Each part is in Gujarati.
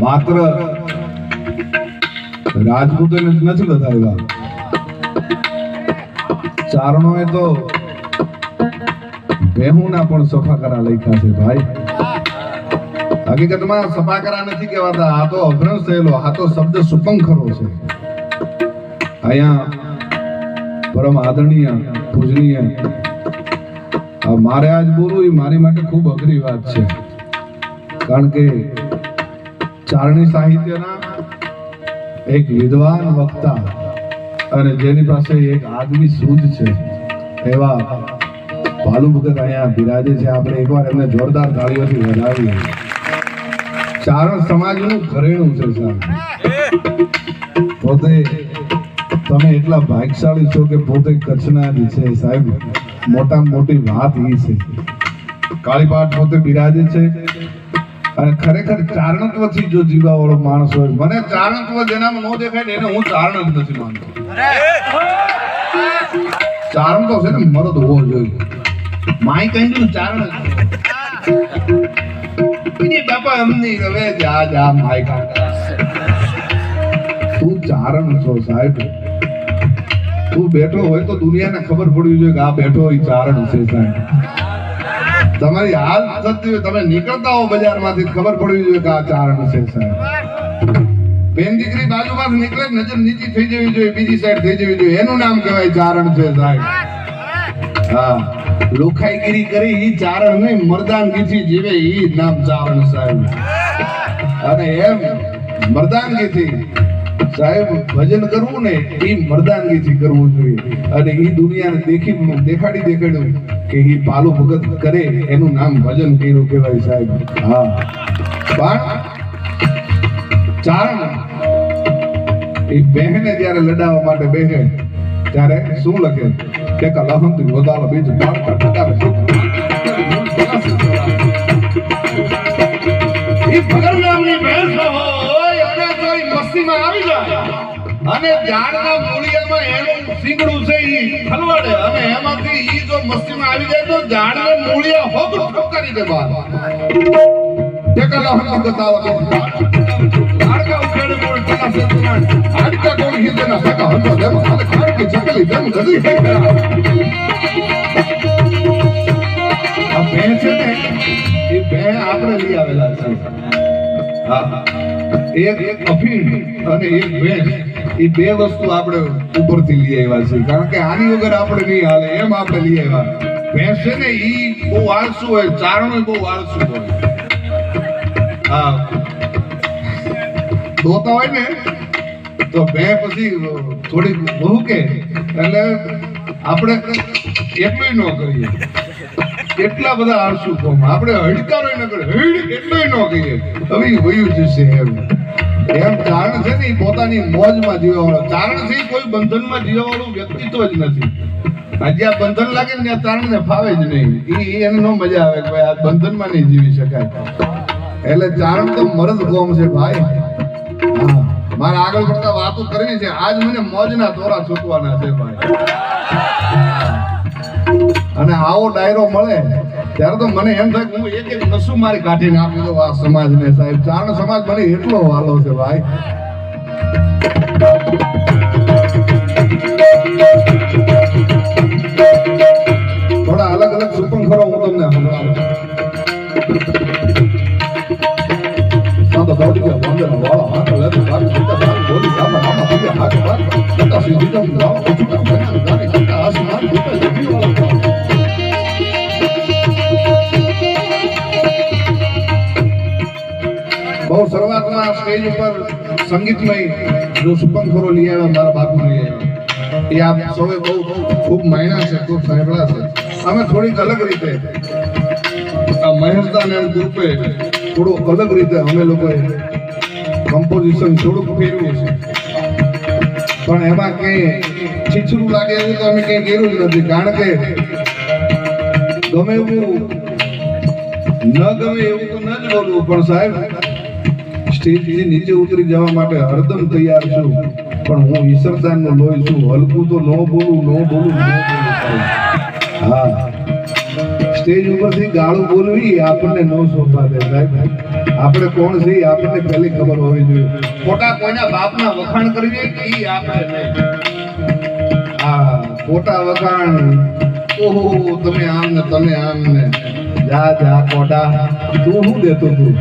માત્ર રાજપૂતોને નથી બતાવ્યા. ચારણોએ તો બેહુના પણ સફા કરા લખ્યા છે ભાઈ. હકીકતમાં સપાકરા નથી કહેવાતા. આ તો અભ્રંશ થયેલો, આ તો શબ્દ સુપંખરો છે. અહીંયા પરમ આદરણીય, પૂજનીય. મારે આજ બોલવું એ મારી માટે ખૂબ અઘરી વાત છે. કારણ કે ચારણી સાહિત્યના એક વિદ્વાન વક્તા અને જેની પાસે એક આગવી સૂઝ છે, એવા ભાલુ ભગત અહીંયા બિરાજે છે. આપણે એકવાર એમને જોરદાર તાળીઓથી વધાવીએ. ચારણ સમાજનું ઘરેણું છે પોતે તમે એટલા ભાગ્યશાળી છો કે પોતે કચ્છના જ છે, સાહેબ. મોટામાં મોટી વાત એ છે. કાળીપાટ પોતે બિરાજે છે. અને ખરેખર ચારણત્વથી જો જીવાવાળો માણસ હોય, મને ચારણત્વ જેનામાં ન દેખાય એને હું ચારણ જ નથી માનતો. ચારણ તો છે ને મરદ હોવો જોઈએ. માય કહી દઉં ચારણ બીજી બાપા એમની હવે જા જા માય કાકા તું ચારણ છો સાહેબ? તું બેઠો હોય તો દુનિયાને ખબર પડવી જોઈએ કે આ બેઠો હોય ચારણ છે સાહેબ. તમારી હાલ થતી હોય, તમે નીકળતા હો બજારમાંથી, ખબર પડવી જોઈએ કે આ ચારણ છે સાહેબ. બેન દીકરી બાજુમાં નીકળે નજર નીચી થઈ જવી જોઈએ, બીજી સાઈડ થઈ જવી જોઈએ. એનું નામ કહેવાય ચારણ છે સાહેબ. હા. લુખાઈગીરી કરી ઈ ચારણ નહીં મર્દાનગીથી જીવે ઈ નામ ચારણ સાહેબ. અને એમ મર્દાનગીથી સાહેબ ભજન કરવું ને ઈ મર્દાનગીથી કરવું જોઈએ. અને ઈ દુનિયાને દેખી દેખાડી દેખાડ્યું કે ઈ પાલુ ભગત કરે એનું નામ ભજન કર્યું કહેવાય સાહેબ. હા. પણ ચારણ એ બહેને જ્યારે લડાવવા માટે બેહે ત્યારે શું લખે? કે કલહંત ગોદાળ બીજ પાડતા ટકાવે ઈ ભગર નામની ભેંસ હોય, અને જો ઈ મસ્તીમાં આવી જાય. ખલવાડે. અને એમાંથી ઈ જો મસ્તીમાં આવી જાય તો ઝાડને મૂળિયા હોગ ઠોકારી દે બહાર ટેકા લહન ગતાવા લાડકા ઉકેડે કોણ ટેકા સેતુનાન આડકા કોણ હિંદેના? સકા હતો દેમ હાલે ચકલી ગદી હે આ બે એ આપણે લઈ આવેલા છે. એ ઉપરથી લઈ આવ્યા છે. કારણ કે આની વગર આપણે નહીં હાલે. એમ આપણે લઈ આવ્યા ભેંસ છે. ને ઈ બહુ આળસુ હોય ચારણો બહુ આળસુ હોય હા. ધોતા હોય ને તો બે પછી થોડીક બહુ એટલે આપણે એટલું ન કરીએ. એટલા બધા આળસુ કોમ. આપણે હડકારો ન કરે હડ એટલું ન કહીએ હવે હોયું જશે એમ. એમ ચારણ છે ને પોતાની મોજમાં જીવવાવાળો કારણ છે કોઈ બંધનમાં જીવવાવાળું વ્યક્તિત્વ જ નથી. આ જ્યાં બંધન લાગે ને ત્યાં ચારણને ફાવે જ નહીં. એ એને નો મજા આવે કે ભાઈ આ બંધનમાં નહીં જીવી શકાય. એટલે ચારણ તો મરદ કોમ છે ભાઈ. મારે આગળ પડતા વાતો કરવી છે. આજ મને મોજના દોરા છૂટવાના છે, ભાઈ. અને આવો ડાયરો મળે, ત્યારે તો મને એમ થાય કે હું એક એક નસું મારી કાઢીને આપી દઉં આ સમાજને, સાહેબ. ચારણ સમાજ મને એટલો વાલો છે, ભાઈ. બોમ્બેનો વાળો હાથ લેતો બારી સીધા બારી બોલી ગામા ગામા બીજા હાથ બાર કટા સીધી જમ ગાવ કચુકા બના ગાને કટા આસમાન ભૂતા જમી વાળો ગાવ બહુ શરૂઆતમાં સ્ટેજ ઉપર સંગીતમય જો સુપંખરો લઈ આવ્યા મારા બાપુ લઈ આવ્યા એ આપ સૌએ બહુ ખૂબ માયણા છે, ખૂબ સાંભળા છે. અમે થોડીક અલગ રીતે આ મહેશદાન એમ ગ્રુપે થોડું અલગ રીતે અમે લોકોએ કમ્પોઝિશન થોડુંક ફેરવું છે. પણ એમાં કંઈ છીછરું લાગે એવું તો અમે કંઈ કર્યું જ નથી. કારણ કે ગમે એવું ન ગમે એવું તો ન જ બોલવું. પણ સાહેબ, સ્ટેજથી નીચે ઉતરી જવા માટે હરદમ તૈયાર છું. પણ હું ઈશ્વરદાન નો લોહી છું. હલકું તો ન બોલું ન બોલું ન બોલું. હા. સ્ટેજ ઉપરથી ગાળું બોલવી આપણને ન શોભા દે સાહેબ. આપણે કોણ છે આપણને પહેલી ખબર હોવી જોઈએ. ખોટા કોઈના બાપના વખાણ કરીએ કે ઈ આપણે હા, ખોટા વખાણ. ઓહો, તમે આમ ને તમે આમ ને. જા જા કોટા તું શું દેતો તું?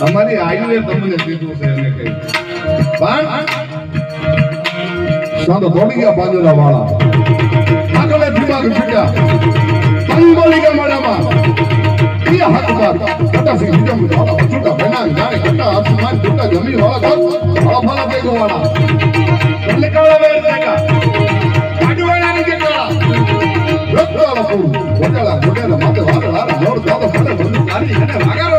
અમારી આયુએ તમને કીધું છે એને કહ્યું પણ સાંતો દોડી ગયા બાજુના વાળા. આગળ દિમાગ છૂટ્યા અંગોલિકા માડામાં એ હાથ બાર કટા સિંહ જમ છૂટા બેના જાણે કટા આસમાન છૂટા જમી વાળા ઘર વાળા ફાલા બેગો વાળા એટલે કાળા વેર દેગા આડુ વાળા ને કે કાળા। પૂર માથે વાળા વાળા દાદા ફટે બંધ તારી અને વાગારો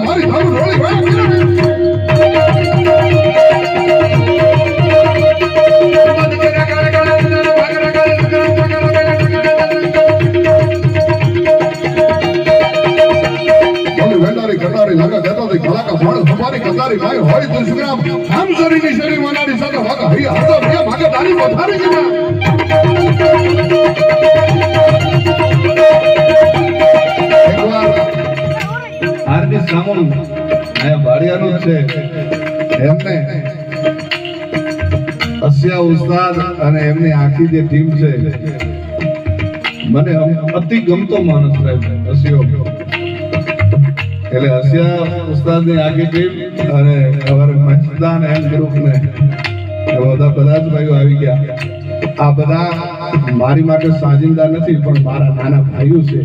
મારી ધામ રોળી ભાઈ કંદારી ભાઈ હોય તો સુગ્રામ આમ શરીરની શરીર મનાડી સાથે વાગા હૈયા હતો ભૈયા ભાગે તારી પથારી જીવા એકવાર આરબી આ જ છે. એમને અસ્યા ઉસ્તાદ અને એમની આખી જે ટીમ છે. મને અતિ ગમતો માણસ સાહેબ અસ્યો. એટલે હસિયા ઉસ્તાદની આખી ટીમ અને અમારે મચદાન એમ ગ્રુપ ને બધા બધા જ ભાઈઓ આવી ગયા. આ બધા મારી માટે સાજિંદા નથી, પણ મારા નાના ભાઈઓ છે.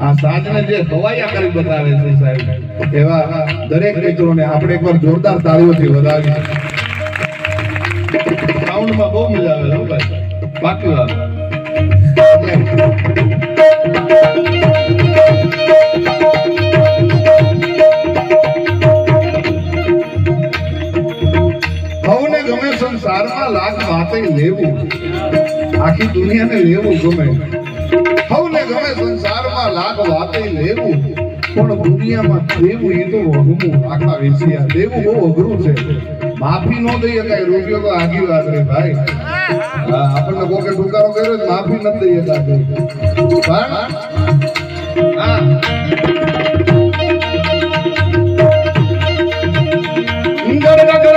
આ સાજને જે હવાયા કરી બતાવે છે સાહેબ, એવા દરેક મિત્રોને આપણે એકવાર જોરદાર તાળીઓથી વધાવી સાઉન્ડમાં બહુ મજા આવે, હો ભાઈ. બાકી વાત. હવને લાખ વાતે લેવું. આખી દુનિયાને લેવું ગમે. હવને ગમે સંસારમાં લાખ વાતે લેવું. પણ દુનિયામાં દેવું એ તો વહમું આખા વેસિયા, દેવું બહુ અઘરું છે. માફી ન દઈએ કઈ રૂપિયો તો આગી વાત રે ભાઈ. આપણને કોકે ટુકારો કર્યો માફી નથી દઈએ કાંઈ. પણ, હા. બરોબર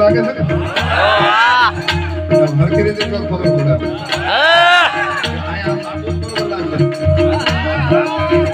લાગે છે ને હરખી રીતે જો ખબર પડે અહીંયા